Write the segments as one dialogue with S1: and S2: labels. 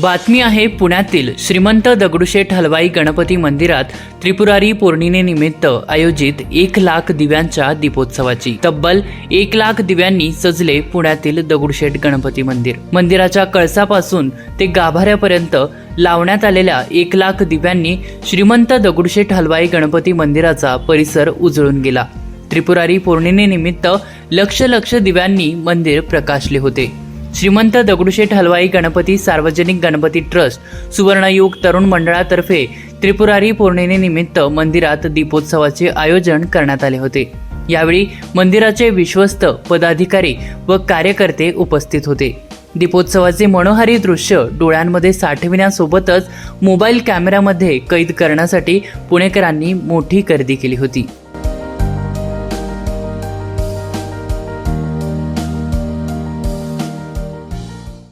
S1: बातमी आहे पुण्यातील श्रीमंत दगडूशेठ हलवाई गणपती मंदिरात त्रिपुरारी पौर्णिमेनिमित्त आयोजित एक लाख दिव्यांच्या दीपोत्सवाची. तब्बल एक लाख दिव्यांनी सजले पुण्यातील दगडूशेठ गणपती मंदिर. मंदिराच्या कळसापासून ते गाभाऱ्यापर्यंत लावण्यात आलेल्या एक लाख दिव्यांनी श्रीमंत दगडूशेठ हलवाई गणपती मंदिराचा परिसर उजळून गेला. त्रिपुरारी पौर्णिमेनिमित्त लक्ष लक्ष दिव्यांनी मंदिर प्रकाशले होते. श्रीमंत दगडूशेठ हलवाई गणपती सार्वजनिक गणपती ट्रस्ट सुवर्णयुग तरुण मंडळातर्फे त्रिपुरारी पौर्णिमेनिमित्त मंदिरात दीपोत्सवाचे आयोजन करण्यात आले होते. यावेळी मंदिराचे विश्वस्त पदाधिकारी व कार्यकर्ते उपस्थित होते. दीपोत्सवाचे मनोहारी दृश्य डोळ्यांमध्ये साठविण्यासोबतच मोबाईल कॅमेऱ्यामध्ये कैद करण्यासाठी पुणेकरांनी मोठी गर्दी केली होती.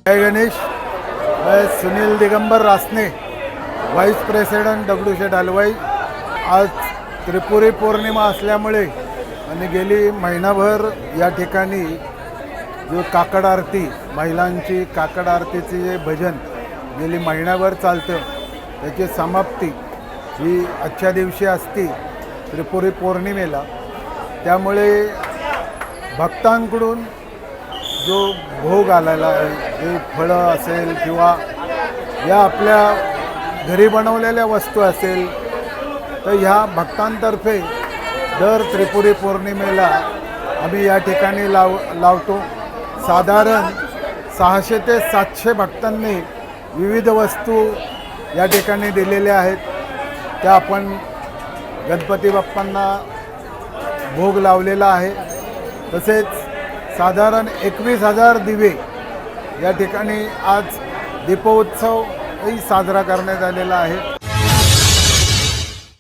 S2: जय गणेश मैं सुनील दिगंबर रासने व्हाईस प्रेसिडेंट दगडूशेठ हलवाई आज त्रिपुरी पौर्णिमा असल्यामुळे आणि गेली महिनाभर या ठिकाणी जो काकड आरती महिलांची काकड आरतीचे जे भजन गेली महिनाभर चालतं त्याची समाप्ती ही आजच्या दिवशी असती त्रिपुरी पौर्णिमेला. त्यामुळे भक्तांकडून जो भोग आलेला आहे जे फळं असेल किंवा या आपल्या घरी बनवलेल्या वस्तू असेल तर ह्या भक्तांतर्फे दर त्रिपुरी पौर्णिमेला आम्ही या ठिकाणी लाव लावतो. साधारण सहाशे ते सातशे भक्तांनी विविध वस्तू या ठिकाणी दिलेल्या आहेत. त्या आपण गणपती बाप्पांना भोग लावलेला आहे. तसेच साधारण एकवीस हजार दिवे या ठिकाणी आज दीपोत्सवही साजरा करण्यात आलेला आहे.